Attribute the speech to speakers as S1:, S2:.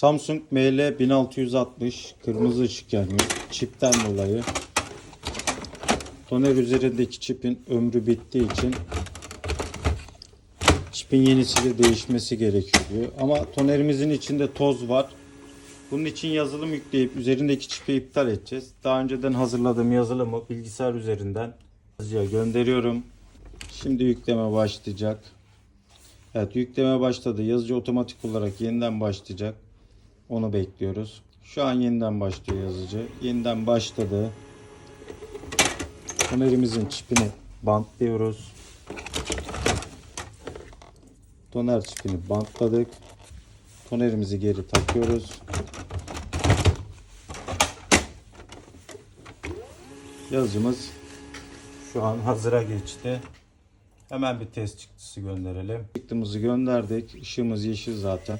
S1: Samsung ML 1660 kırmızı ışık yanıyor. Çipten dolayı. Toner üzerindeki çipin ömrü bittiği için çipin yenisiyle değişmesi gerekiyor diyor. Ama tonerimizin içinde toz var. Bunun için yazılım yükleyip üzerindeki çipi iptal edeceğiz. Daha önceden hazırladığım yazılımı bilgisayar üzerinden yazıya gönderiyorum. Şimdi yükleme başlayacak. Evet yükleme başladı. Yazıcı otomatik olarak yeniden başlayacak. Onu bekliyoruz. Şu an yeniden başlıyor yazıcı. Yeniden başladı. Tonerimizin çipini bantlıyoruz. Toner çipini bantladık. Tonerimizi geri takıyoruz. Yazıcımız şu an hazıra geçti. Hemen bir test çıktısı gönderelim. Çıktımızı gönderdik. Işığımız yeşil zaten.